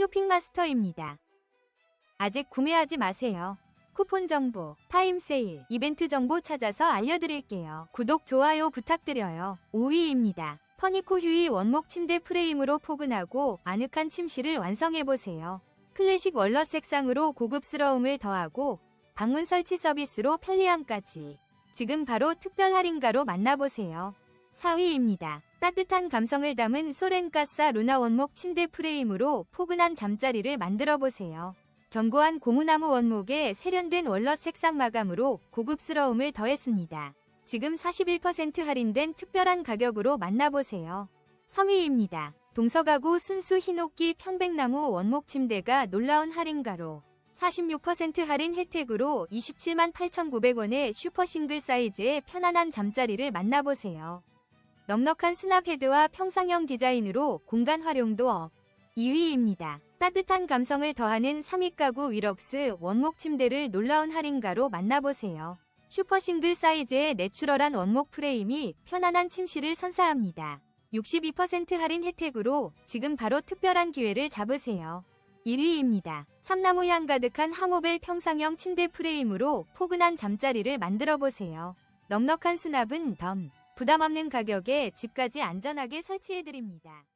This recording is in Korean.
쇼핑마스터입니다. 아직 구매하지 마세요. 쿠폰 정보, 타임 세일, 이벤트 정보 찾아서 알려드릴게요. 구독, 좋아요 부탁드려요. 5위입니다. 퍼니코 휴이 원목 침대 프레임으로 포근하고 아늑한 침실을 완성해보세요. 클래식 월러 색상으로 고급스러움을 더하고 방문 설치 서비스로 편리함까지. 지금 바로 특별 할인가로 만나보세요. 4위입니다. 따뜻한 감성을 담은 소렌가사 루나 원목 침대 프레임으로 포근한 잠자리를 만들어 보세요. 견고한 고무나무 원목에 세련된 월넛 색상 마감으로 고급스러움을 더했습니다. 지금 41% 할인된 특별한 가격으로 만나보세요. 3위입니다. 동서가구 순수 흰옥기 편백나무 원목 침대가 놀라운 할인가로 46% 할인 혜택으로 27만 8,900원의 슈퍼 싱글 사이즈의 편안한 잠자리를 만나보세요. 넉넉한 수납 헤드와 평상형 디자인으로 공간 활용도 업. 2위입니다. 따뜻한 감성을 더하는 3위 가구 위럭스 원목 침대를 놀라운 할인가로 만나보세요. 슈퍼 싱글 사이즈의 내추럴한 원목 프레임이 편안한 침실을 선사합니다. 62% 할인 혜택으로 지금 바로 특별한 기회를 잡으세요. 1위입니다. 참나무 향 가득한 하모벨 평상형 침대 프레임으로 포근한 잠자리를 만들어 보세요. 넉넉한 수납은 덤, 부담 없는 가격에 집까지 안전하게 설치해 드립니다.